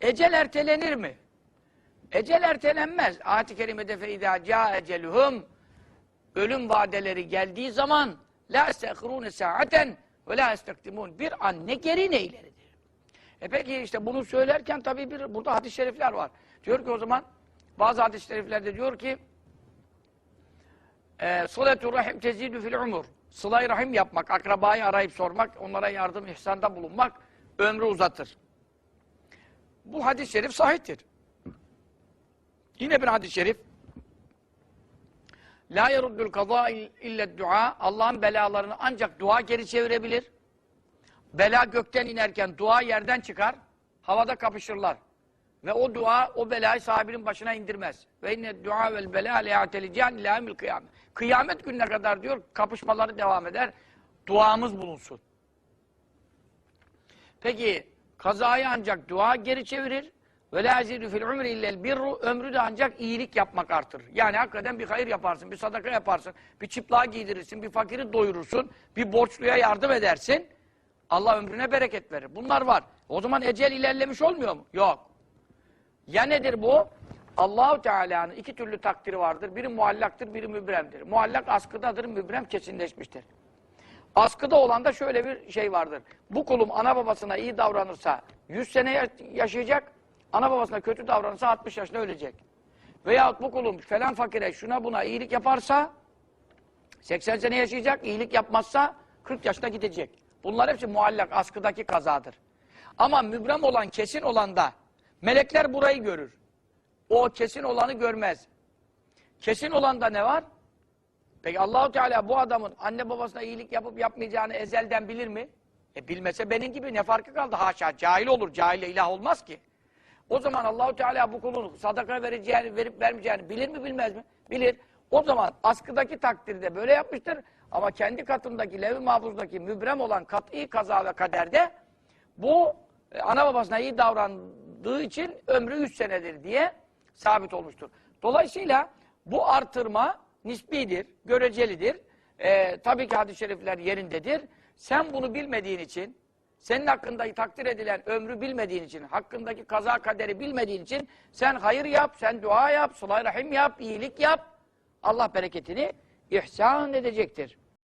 Ecel ertelenir mi? Ecel ertelenmez. Ayet-i kerimede feyda ca eceluhum ölüm vadeleri geldiği zaman la estehirune saaten ve la estektimun bir an ne geri ne ileridir. E peki işte bunu söylerken tabii bir burada hadis-i şerifler var. Diyor ki o zaman bazı hadis-i şeriflerde diyor ki e, Sıletu rahim tezidü fil umur. Sıla-i rahim yapmak, akrabayı arayıp sormak, onlara yardım, ihsanda bulunmak ömrü uzatır. Bu hadis-i şerif sahiptir. Yine bir hadis-i şerif. La yeruddul kaza illa dua. Allah'ın belalarını ancak dua geri çevirebilir. Bela gökten inerken dua yerden çıkar. Havada kapışırlar. Ve o dua o belayı sahibinin başına indirmez. Ve inne dua vel bela le ya'telican ila yevmil kıyamet. Kıyamet gününe kadar diyor kapışmaları devam eder. Duamız bulunsun. Peki kazayı ancak dua geri çevirir. Ve la yazidu fil umri illel birru ömrü de ancak iyilik yapmak artır. Yani hakikaten bir hayır yaparsın, bir sadaka yaparsın, bir çıplığa giydirirsin, bir fakiri doyurursun, bir borçluya yardım edersin. Allah ömrüne bereket verir. Bunlar var. O zaman ecel ilerlemiş olmuyor mu? Yok. Ya nedir bu? Allahu Teala'nın iki türlü takdiri vardır. Biri muallaktır, biri mübremdir. Muallak askıdadır, mübrem kesinleşmiştir. Askıda olan da şöyle bir şey vardır. Bu kulum ana babasına iyi davranırsa 100 sene ya- yaşayacak, ana babasına kötü davranırsa 60 yaşında ölecek. Veyahut bu kulum falan fakire şuna buna iyilik yaparsa 80 sene yaşayacak, iyilik yapmazsa 40 yaşında gidecek. Bunlar hepsi muallak, askıdaki kazadır. Ama mübrem olan, kesin olan da melekler burayı görür. O kesin olanı görmez. Kesin olan da ne var? Peki Allahu Teala bu adamın anne babasına iyilik yapıp yapmayacağını ezelden bilir mi? E bilmese benim gibi ne farkı kaldı? Haşa cahil olur. Cahille ilah olmaz ki. O zaman Allahu Teala bu kulun sadaka vereceğini, verip vermeyeceğini bilir mi bilmez mi? Bilir. O zaman askıdaki takdirde böyle yapmıştır. Ama kendi katındaki, lev-i mahfuzdaki mübrem olan kat'i kaza ve kaderde bu e, ana babasına iyi davrandığı için ömrü 100 senedir diye sabit olmuştur. Dolayısıyla bu artırma nisbidir, görecelidir. E, tabii ki hadis-i şerifler yerindedir. Sen bunu bilmediğin için, senin hakkındaki takdir edilen ömrü bilmediğin için, hakkındaki kaza kaderi bilmediğin için sen hayır yap, sen dua yap, sıla rahim yap, iyilik yap. Allah bereketini ihsan edecektir.